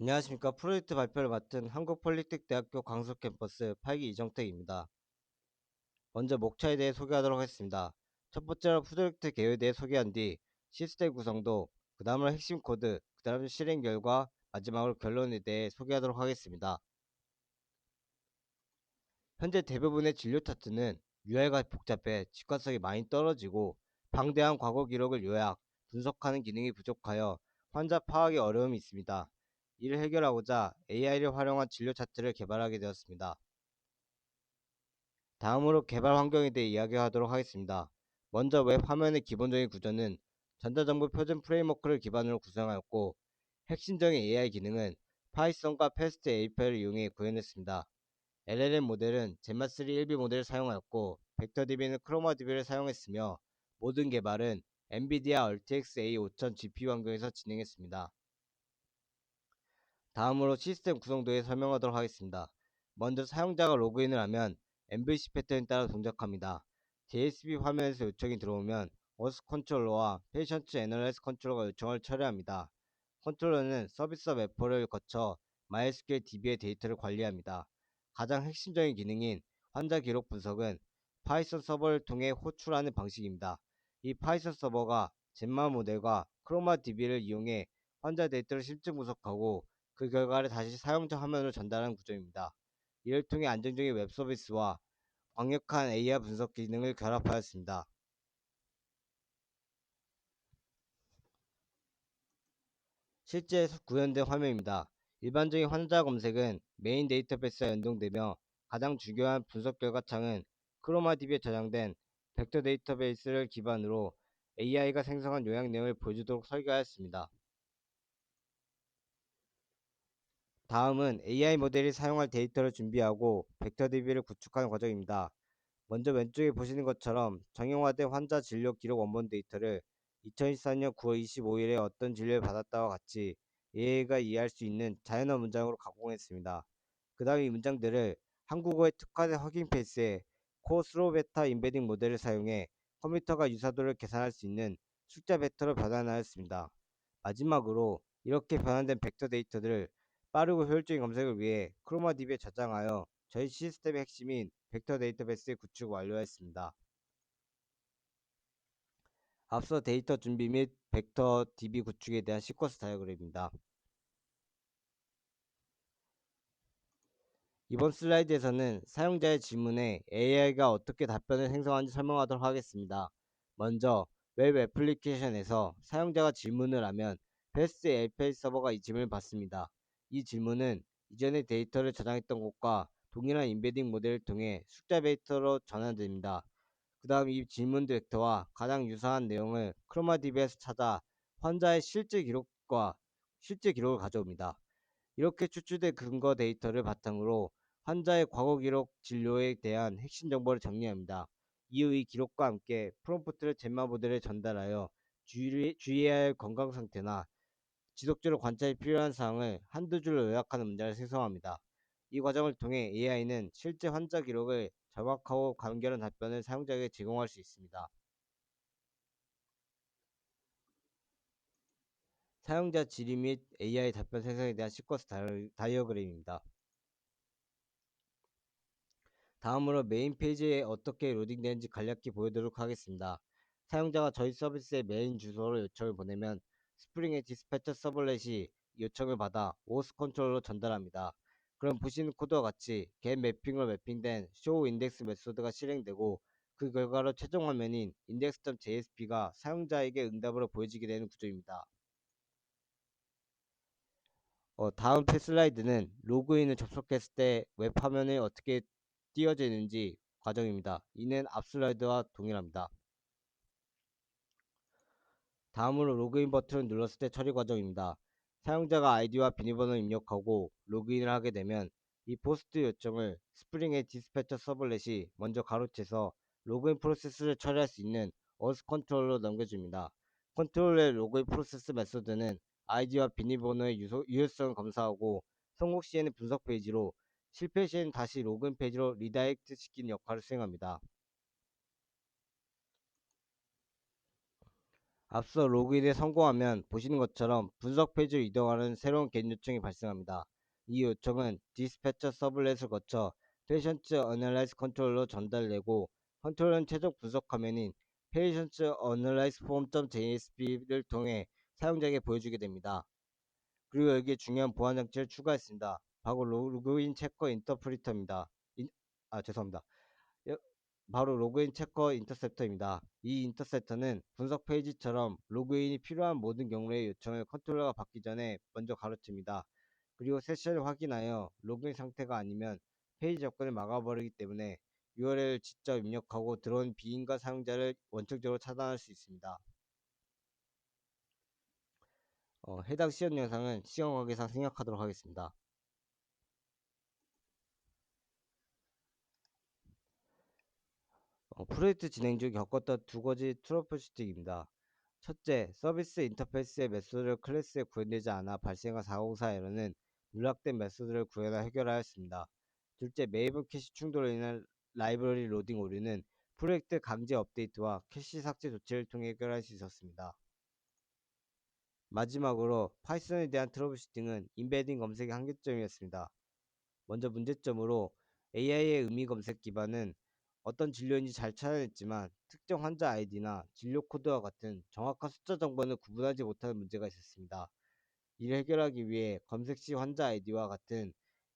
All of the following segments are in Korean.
안녕하십니까. 프로젝트 발표를 맡은 한국폴리텍대학교 강서 캠퍼스 8기 이정택입니다. 먼저 목차에 대해 소개하도록 하겠습니다. 첫 번째로 프로젝트 개요에 대해 소개한 뒤 시스템 구성도, 그 다음으로 핵심 코드, 그 다음 실행 결과, 마지막으로 결론에 대해 소개하도록 하겠습니다. 현재 대부분의 진료 차트는 UI가 복잡해 직관성이 많이 떨어지고 방대한 과거 기록을 요약, 분석하는 기능이 부족하여 환자 파악에 어려움이 있습니다. 이를 해결하고자 AI를 활용한 진료 차트를 개발하게 되었습니다. 다음으로 개발 환경에 대해 이야기하도록 하겠습니다. 먼저 웹 화면의 기본적인 구조는 전자정보 표준 프레임워크를 기반으로 구성하였고 핵심적인 AI 기능은 파이썬과 패스트 API를 이용해 구현했습니다. LLM 모델은 젠마3 1B 모델을 사용하였고 벡터DB는 크로마DB를 사용했으며 모든 개발은 엔비디아 RTX A5000 GPU 환경에서 진행했습니다. 다음으로 시스템 구성도에 설명하도록 하겠습니다. 먼저 사용자가 로그인을 하면 MVC 패턴에 따라 동작합니다. JSP 화면에서 요청이 들어오면 어스 컨트롤러와 페이션트 애널라이스 컨트롤러가 요청을 처리합니다. 컨트롤러는 서비스 웨퍼를 거쳐 MySQL DB의 데이터를 관리합니다. 가장 핵심적인 기능인 환자 기록 분석은 파이썬 서버를 통해 호출하는 방식입니다. 이 파이썬 서버가 젠마 모델과 크로마 DB를 이용해 환자 데이터를 실증 분석하고 그 결과를 다시 사용자 화면으로 전달하는 구조입니다. 이를 통해 안정적인 웹 서비스와 강력한 AI 분석 기능을 결합하였습니다. 실제 구현된 화면입니다. 일반적인 환자 검색은 메인 데이터베이스와 연동되며 가장 중요한 분석 결과 창은 크로마DB에 저장된 벡터 데이터베이스를 기반으로 AI가 생성한 요약 내용을 보여주도록 설계하였습니다. 다음은 AI 모델이 사용할 데이터를 준비하고 벡터DB를 구축하는 과정입니다. 먼저 왼쪽에 보시는 것처럼 정형화된 환자 진료 기록 원본 데이터를 2024년 9월 25일에 어떤 진료를 받았다와 같이 AI가 이해할 수 있는 자연어 문장으로 가공했습니다. 그 다음 이 문장들을 한국어에 특화된 허깅 페이스에 코 스로 베타 인베딩 모델을 사용해 컴퓨터가 유사도를 계산할 수 있는 숫자 벡터로 변환하였습니다. 마지막으로 이렇게 변환된 벡터 데이터들을 빠르고 효율적인 검색을 위해 크로마DB에 저장하여 저희 시스템의 핵심인 벡터 데이터베이스의 구축을 완료했습니다. 앞서 데이터 준비 및 벡터 DB 구축에 대한 시퀀스 다이어그램입니다. 이번 슬라이드에서는 사용자의 질문에 AI가 어떻게 답변을 생성하는지 설명하도록 하겠습니다. 먼저 웹 애플리케이션에서 사용자가 질문을 하면 패스트 API 서버가 이 질문을 받습니다. 이 질문은 이전에 데이터를 저장했던 곳과 동일한 인베딩 모델을 통해 숫자 데이터로 전환됩니다. 그 다음 이 질문 벡터와 가장 유사한 내용을 크로마DB에서 찾아 환자의 실제 기록과 실제 기록을 가져옵니다. 이렇게 추출된 근거 데이터를 바탕으로 환자의 과거 기록 진료에 대한 핵심 정보를 정리합니다. 이후 이 기록과 함께 프롬프트를 젠마 모델에 전달하여 주의해야 할 건강 상태나 지속적으로 관찰이 필요한 사항을 한두 줄로 요약하는 문장을 생성합니다. 이 과정을 통해 AI는 실제 환자 기록을 정확하고 간결한 답변을 사용자에게 제공할 수 있습니다. 사용자 질의 및 AI 답변 생성에 대한 시퀀스 다이어그램입니다. 다음으로 메인 페이지에 어떻게 로딩되는지 간략히 보여드리도록 하겠습니다. 사용자가 저희 서비스의 메인 주소로 요청을 보내면 스프링의 디스패처 서블렛이 요청을 받아 오스 컨트롤로 전달합니다. 그럼 보시는 코드와 같이 get 매핑으로 매핑된 show index 메소드가 실행되고 그 결과로 최종 화면인 index.jsp가 사용자에게 응답으로 보여지게 되는 구조입니다. 어, 다음 슬라이드는 로그인을 접속했을 때 웹 화면에 어떻게 띄어지는지 과정입니다. 이는 앞 슬라이드와 동일합니다. 다음으로 로그인 버튼을 눌렀을 때 처리 과정입니다. 사용자가 아이디와 비밀번호를 입력하고 로그인을 하게 되면 이 포스트 요청을 스프링의 디스패처 서블렛이 먼저 가로채서 로그인 프로세스를 처리할 수 있는 어스 컨트롤로 넘겨줍니다. 컨트롤의 로그인 프로세스 메소드는 아이디와 비밀번호의 유소, 유효성을 검사하고 성공 시에는 분석 페이지로 실패 시에는 다시 로그인 페이지로 리다이렉트 시키는 역할을 수행합니다. 앞서 로그인에 성공하면 보시는 것처럼 분석 페이지로 이동하는 새로운 개인 요청이 발생합니다. 이 요청은 디스패처 서블렛을 거쳐 페이션트 어널라이즈 컨트롤러로 전달되고 컨트롤러는 최종 분석 화면인 페이션트 어널라이즈 폼.jsp를 통해 사용자에게 보여주게 됩니다. 그리고 여기에 중요한 보안 장치를 추가했습니다. 바로 로그인 체커 인터프리터입니다. 인, 아 죄송합니다. 여- 바로 로그인 체커 인터셉터입니다. 이 인터셉터는 분석 페이지처럼 로그인이 필요한 모든 경우의 요청을 컨트롤러가 받기 전에 먼저 가로챕니다. 그리고 세션을 확인하여 로그인 상태가 아니면 페이지 접근을 막아버리기 때문에 URL을 직접 입력하고 들어온 비인가 사용자를 원칙적으로 차단할 수 있습니다. 어, 해당 시연 영상은 시간 관계상 생략하도록 하겠습니다. 어, 프로젝트 진행 중 겪었던 두 가지 트러블슈팅입니다. 첫째, 서비스 인터페이스의 메소드를 클래스에 구현되지 않아 발생한 404 에러는 누락된 메소드를 구현하 해결하였습니다. 둘째, 메이븐 캐시 충돌로 인한 라이브러리 로딩 오류는 프로젝트 강제 업데이트와 캐시 삭제 조치를 통해 해결할 수 있었습니다. 마지막으로 파이썬에 대한 트러블슈팅은 인베딩 검색의 한계점이었습니다. 먼저 문제점으로 AI의 의미 검색 기반은 어떤 진료인지 잘 찾아냈지만 특정 환자 아이디나 진료 코드와 같은 정확한 숫자 정보는 구분하지 못하는 문제가 있었습니다. 이를 해결하기 위해 검색 시 환자 아이디와 같은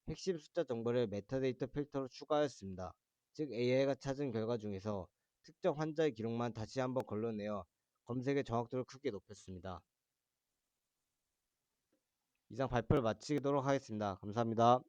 핵심 숫자 정보를 메타데이터 필터로 추가하였습니다. 즉 AI가 찾은 결과 중에서 특정 환자의 기록만 다시 한번 걸러내어 검색의 정확도를 크게 높였습니다. 이상 발표를 마치도록 하겠습니다. 감사합니다.